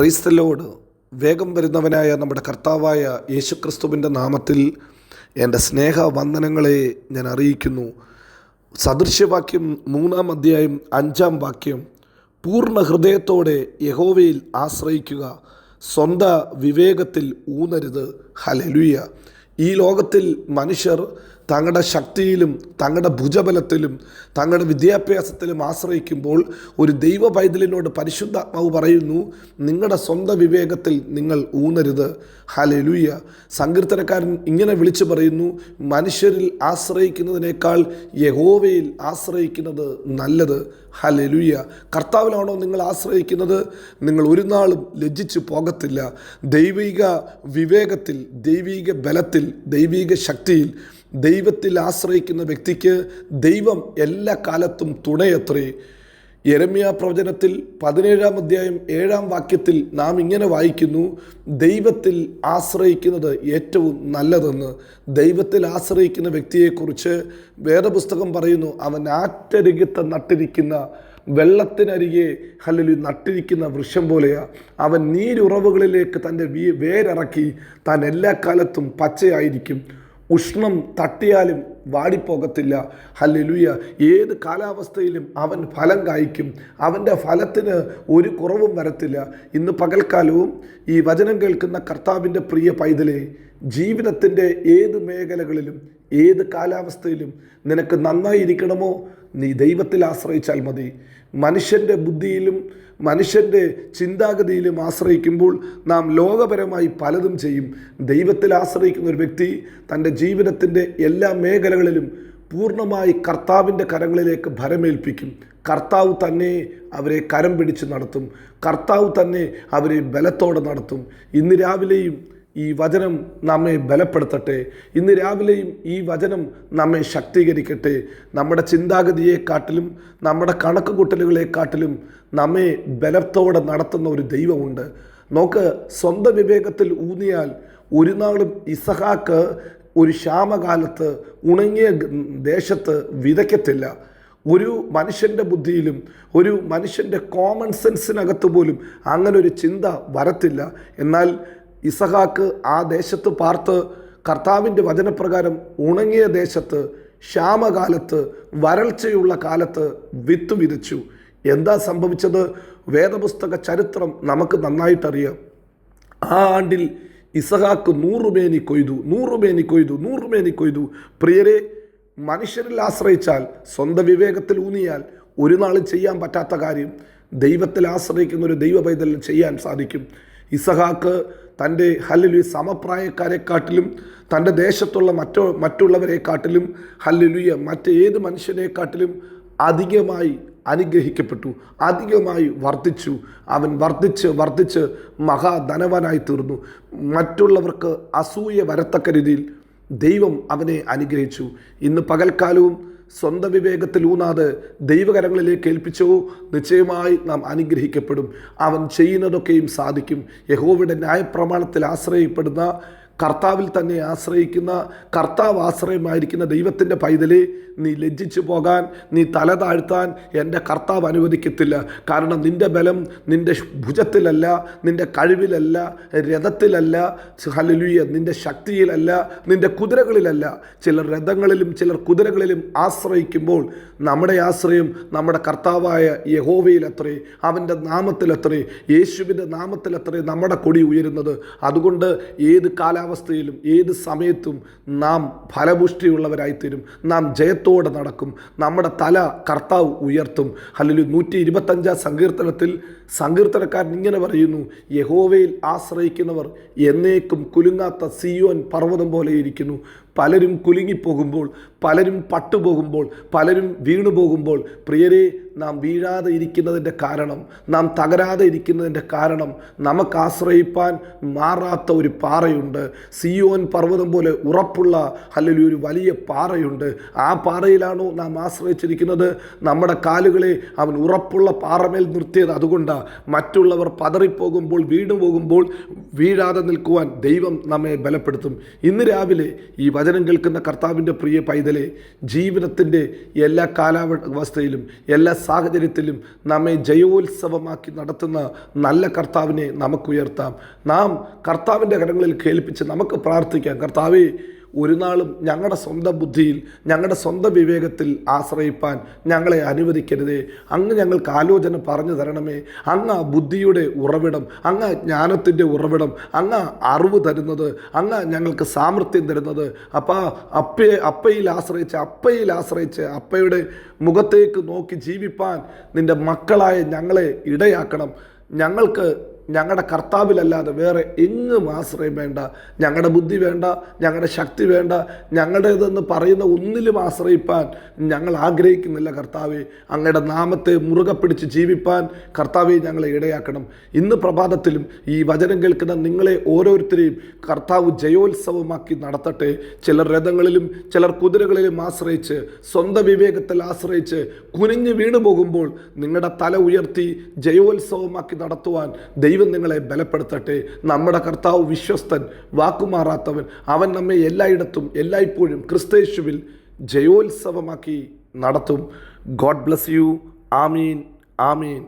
Praise the Lord വേഗം വരുന്നവനായ നമ്മുടെ കർത്താവായ യേശുക്രിസ്തുവിന്റെ നാമത്തിൽ എന്റെ സ്നേഹവന്ദനങ്ങളെ ഞാൻ അറിയിക്കുന്നു. സദൃശ്യവാക്യം മൂന്നാം അധ്യായം അഞ്ചാം വാക്യം. പൂർണ ഹൃദയത്തോടെ യഹോവയിൽ ആശ്രയിക്കുക. സ്വന്ത വിവേകത്തിൽ ഊന്നരുത്. ഹലലുയ ഈ ലോകത്തിൽ മനുഷ്യർ തങ്ങളുടെ ശക്തിയിലും തങ്ങളുടെ ഭുജബലത്തിലും തങ്ങളുടെ വിദ്യാഭ്യാസത്തിലും ആശ്രയിക്കുമ്പോൾ ഒരു ദൈവ പൈതലിനോട് പരിശുദ്ധാത്മാവ് പറയുന്നു നിങ്ങളുടെ സ്വന്തം വിവേകത്തിൽ നിങ്ങൾ ഊന്നരുത്. ഹലലുയ സങ്കീർത്തനക്കാരൻ ഇങ്ങനെ വിളിച്ചു പറയുന്നു മനുഷ്യരിൽ ആശ്രയിക്കുന്നതിനേക്കാൾ യഹോവയിൽ ആശ്രയിക്കുന്നത് നല്ലത്. ഹലലുയ കർത്താവിലാണോ നിങ്ങൾ ആശ്രയിക്കുന്നത്? നിങ്ങൾ ഒരു നാളും ലജ്ജിച്ചു പോകത്തില്ല. ദൈവിക വിവേകത്തിൽ ദൈവിക ബലത്തിൽ ദൈവിക ശക്തിയിൽ ദൈവത്തിൽ ആശ്രയിക്കുന്ന വ്യക്തിക്ക് ദൈവം എല്ലാ കാലത്തും തുണയത്രേ. യരമ്യ പ്രവചനത്തിൽ പതിനേഴാം അധ്യായം ഏഴാം വാക്യത്തിൽ നാം ഇങ്ങനെ വായിക്കുന്നു ദൈവത്തിൽ ആശ്രയിക്കുന്നത് ഏറ്റവും നല്ലതെന്ന്. ദൈവത്തിൽ ആശ്രയിക്കുന്ന വ്യക്തിയെക്കുറിച്ച് വേദപുസ്തകം പറയുന്നു അവൻ ആറ്റരികത്ത് നട്ടിരിക്കുന്ന വെള്ളത്തിനരികെ അല്ലെങ്കിൽ നട്ടിരിക്കുന്ന വൃക്ഷം പോലെയാ. അവൻ നീരുറവുകളിലേക്ക് തന്റെ വേരിറക്കി താൻ എല്ലാ കാലത്തും പച്ചയായിരിക്കും. ഉഷ്ണം തട്ടിയാലും വാടിപ്പോകത്തില്ല. ഹല്ലുയ ഏത് കാലാവസ്ഥയിലും അവൻ ഫലം കായ്ക്കും. അവന്റെ ഫലത്തിന് ഒരു കുറവും വരത്തില്ല. ഇന്ന് പകൽക്കാലവും ഈ വചനം കേൾക്കുന്ന കർത്താവിന്റെ പ്രിയ പൈതലെ ജീവിതത്തിന്റെ ഏത് മേഖലകളിലും ഏത് കാലാവസ്ഥയിലും നിനക്ക് നന്നായിരിക്കണമോ? നീ ദൈവത്തിൽ ആശ്രയിച്ചാൽ മതി. മനുഷ്യന്റെ ബുദ്ധിയിലും മനുഷ്യന്റെ ചിന്താഗതിയിലും ആശ്രയിക്കുമ്പോൾ നാം ലോകപരമായി പലതും ചെയ്യും. ദൈവത്തിൽ ആശ്രയിക്കുന്ന ഒരു വ്യക്തി തന്റെ ജീവിതത്തിന്റെ എല്ലാ മേഖലകളിലും പൂർണമായി കർത്താവിന്റെ കരങ്ങളിലേക്ക് ഭരമേൽപ്പിക്കും. കർത്താവ് തന്നെ അവരെ കരം പിടിച്ച് നടത്തും. കർത്താവ് തന്നെ അവരെ ബലത്തോടെ നടത്തും. ഇന്ന് രാവിലെയും ഈ വചനം നമ്മെ ബലപ്പെടുത്തട്ടെ. ഇന്ന് രാവിലെയും ഈ വചനം നമ്മെ ശക്തീകരിക്കട്ടെ. നമ്മുടെ ചിന്താഗതിയെക്കാട്ടിലും നമ്മുടെ കണക്ക് കൂട്ടലുകളെക്കാട്ടിലും നമ്മെ ബലത്തോടെ നടത്തുന്ന ഒരു ദൈവമുണ്ട്. നോക്ക് സ്വന്തം വിവേകത്തിൽ ഊന്നിയാൽ ഒരു നാളും ഇസഹാക്ക് ഒരു ക്ഷാമകാലത്ത് ഉണങ്ങിയ ദേശത്ത് വിതയ്ക്കത്തില്ല. ഒരു മനുഷ്യന്റെ ബുദ്ധിയിലും ഒരു മനുഷ്യന്റെ കോമൺ സെൻസിനകത്ത് പോലും അങ്ങനൊരു ചിന്ത വരത്തില്ല. എന്നാൽ ഇസഹാക്ക് ആ ദേശത്ത് പാർത്ത് കർത്താവിന്റെ വചനപ്രകാരം ഉണങ്ങിയ ദേശത്ത് ക്ഷാമകാലത്ത് വരൾച്ചയുള്ള കാലത്ത് വിത്ത് വിതച്ചു എന്താ സംഭവിച്ചത്? വേദപുസ്തക ചരിത്രം നമുക്ക് നന്നായിട്ടറിയാം. ആ ആണ്ടിൽ ഇസഹാക്ക് നൂറുമേനി കൊയ്തു നൂറുമേനി കൊയ്തു നൂറുമേനി കൊയ്തു. പ്രിയരെ മനുഷ്യരിൽ ആശ്രയിച്ചാൽ സ്വന്തം വിവേകത്തിൽ ഊന്നിയാൽ ഒരു നാളും ചെയ്യാൻ പറ്റാത്ത കാര്യം ദൈവത്തിൽ ആശ്രയിക്കുന്ന ഒരു ദൈവ പൈതലിന് ചെയ്യാൻ സാധിക്കും. ഇസഹാക്ക് തന്റെ ഹല്ലുലി സമപ്രായക്കാരെക്കാട്ടിലും തന്റെ ദേശത്തുള്ള മറ്റോ മറ്റുള്ളവരെക്കാട്ടിലും ഹല്ലുലിയ മറ്റേത് മനുഷ്യനെക്കാട്ടിലും അധികമായി അനുഗ്രഹിക്കപ്പെട്ടു അധികമായി വർദ്ധിച്ചു. അവൻ വർദ്ധിച്ച് വർദ്ധിച്ച് മഹാധനവാനായി തീർന്നു. മറ്റുള്ളവർക്ക് അസൂയ വരത്തക്ക രീതിയിൽ ദൈവം അവനെ അനുഗ്രഹിച്ചു. ഇന്ന് പകൽക്കാലവും സ്വന്തം വിവേകത്തിൽ ഊന്നാതെ ദൈവകരങ്ങളിലേക്ക് ഏൽപ്പിച്ചോ നിശ്ചയമായി നാം അനുഗ്രഹിക്കപ്പെടും. അവൻ ചെയ്യുന്നതൊക്കെയും സാധിക്കും. യഹോവയുടെ ന്യായപ്രമാണത്തിൽ ആശ്രയപ്പെടുന്ന കർത്താവിൽ തന്നെ ആശ്രയിക്കുന്ന കർത്താവ് ആശ്രയമായിരിക്കുന്ന ദൈവത്തിന്റെ പൈതലെ നീ ലജ്ജിച്ചു പോകാൻ നീ തല താഴ്ത്താൻ എന്റെ കർത്താവ് അനുവദിക്കത്തില്ല. കാരണം നിന്റെ ബലം നിന്റെ ഭുജത്തിലല്ല നിന്റെ കഴിവിലല്ല രഥത്തിലല്ല ഹലലുയ നിന്റെ ശക്തിയിലല്ല നിന്റെ കുതിരകളിലല്ല. ചിലർ രഥങ്ങളിലും ചിലർ കുതിരകളിലും ആശ്രയിക്കുമ്പോൾ നമ്മുടെ ആശ്രയം നമ്മുടെ കർത്താവായ യഹോവയിലത്രേ അവന്റെ നാമത്തിലത്രേ യേശുവിന്റെ നാമത്തിലത്രേ നമ്മുടെ കൊടി ഉയരുന്നത്. അതുകൊണ്ട് ഏത് കാലാവസ്ഥയിലും ഏത് സമയത്തും നാം ഫലപുഷ്ടിയുള്ളവരായിത്തീരും. നാം ജയത്തോടെ നടക്കും. നമ്മുടെ തല കർത്താവ് ഉയർത്തും. അല്ലെങ്കിൽ നൂറ്റി ഇരുപത്തഞ്ചാം സങ്കീർത്തനത്തിൽ സങ്കീർത്തനക്കാരൻ ഇങ്ങനെ പറയുന്നു യഹോവയിൽ ആശ്രയിക്കുന്നവർ എന്നേക്കും കുലുങ്ങാത്ത സിയോൻ പർവതം പോലെ ഇരിക്കുന്നു. പലരും കുലുങ്ങിപ്പോകുമ്പോൾ പലരും പട്ടുപോകുമ്പോൾ പലരും വീണു പോകുമ്പോൾ പ്രിയരെ നാം വീഴാതെ ഇരിക്കുന്നതിന്റെ കാരണം നാം തകരാതെ ഇരിക്കുന്നതിന്റെ കാരണം നമുക്ക് ആശ്രയിപ്പാൻ മാറാത്ത ഒരു പാറയുണ്ട്. സിയോൻ പർവതം പോലെ ഉറപ്പുള്ള അല്ലെങ്കിൽ ഒരു വലിയ പാറയുണ്ട്. ആ പാറയിലാണോ നാം ആശ്രയിച്ചിരിക്കുന്നത്? നമ്മുടെ കാലുകളെ അവൻ ഉറപ്പുള്ള പാറമേൽ നിർത്തിയത് അതുകൊണ്ടാണ് മറ്റുള്ളവർ പതറിപ്പോകുമ്പോൾ വീണു പോകുമ്പോൾ വീഴാതെ നിൽക്കുവാൻ ദൈവം നമ്മെ ബലപ്പെടുത്തും. ഇന്ന് രാവിലെ ഈ വചനം കേൾക്കുന്ന കർത്താവിന്റെ പ്രിയ പൈതലെ ജീവിതത്തിന്റെ എല്ലാ കാലാവസ്ഥയിലും എല്ലാ സാഹചര്യത്തിലും നമ്മെ ജയോത്സവമാക്കി നടത്തുന്ന നല്ല കർത്താവിനെ നമുക്കുയർത്താം. നാം കർത്താവിന്റെ കരങ്ങളിൽ കേൾപ്പിച്ച് നമുക്ക് പ്രാർത്ഥിക്കാം. കർത്താവേ ഒരു നാളും ഞങ്ങളുടെ സ്വന്തം ബുദ്ധിയിൽ ഞങ്ങളുടെ സ്വന്തം വിവേകത്തിൽ ആശ്രയിപ്പാൻ ഞങ്ങളെ അനുവദിക്കരുതേ. അങ്ങ് ഞങ്ങൾക്ക് ആലോചന പറഞ്ഞു തരണമേ. അങ്ങ് ബുദ്ധിയുടെ ഉറവിടം അങ്ങ് ജ്ഞാനത്തിന്റെ ഉറവിടം അങ്ങ് അറിവ് തരുന്നത് അങ്ങ് ഞങ്ങൾക്ക് സാമർഥ്യം തരുന്നത്. അപ്പാ അപ്പയെ അപ്പയിൽ ആശ്രയിച്ച് അപ്പയിൽ ആശ്രയിച്ച് അപ്പയുടെ മുഖത്തേക്ക് നോക്കി ജീവിപ്പാൻ നിന്റെ മക്കളായ ഞങ്ങളെ ഇടയാക്കണം. ഞങ്ങൾക്ക് ഞങ്ങളുടെ കർത്താവിലല്ലാതെ വേറെ എങ്ങും ആശ്രയം വേണ്ട. ഞങ്ങളുടെ ബുദ്ധി വേണ്ട ഞങ്ങളുടെ ശക്തി വേണ്ട ഞങ്ങളുടേതെന്ന് പറയുന്ന ഒന്നിലും ആശ്രയിപ്പാൻ ഞങ്ങൾ ആഗ്രഹിക്കുന്നില്ല കർത്താവെ. അങ്ങയുടെ നാമത്തെ മുറുകെ പിടിച്ച് ജീവിപ്പാൻ കർത്താവെ ഞങ്ങളെ ഇടയാക്കണം. ഇന്ന് പ്രഭാതത്തിലും ഈ വചനം കേൾക്കുന്ന നിങ്ങളെ ഓരോരുത്തരെയും കർത്താവ് ജയോത്സവമാക്കി നടത്തട്ടെ. ചിലർ രഥങ്ങളിലും ചിലർ കുതിരകളിലും ആശ്രയിച്ച് സ്വന്തം വിവേകത്തിൽ ആശ്രയിച്ച് കുനിഞ്ഞു വീണു പോകുമ്പോൾ നിങ്ങളുടെ തല ഉയർത്തി ജയോത്സവമാക്കി നടത്തുവാൻ ദൈവം നിങ്ങളെ ബലപ്പെടുത്തട്ടെ. നമ്മുടെ കർത്താവ് വിശ്വസ്തൻ വാക്കുമാറാത്തവൻ. അവൻ നമ്മെ എല്ലായിടത്തും എല്ലായ്പ്പോഴും ക്രിസ്തേശുവിൽ ജയോത്സവമാക്കി നടത്തും. God bless you. Amin. Amin.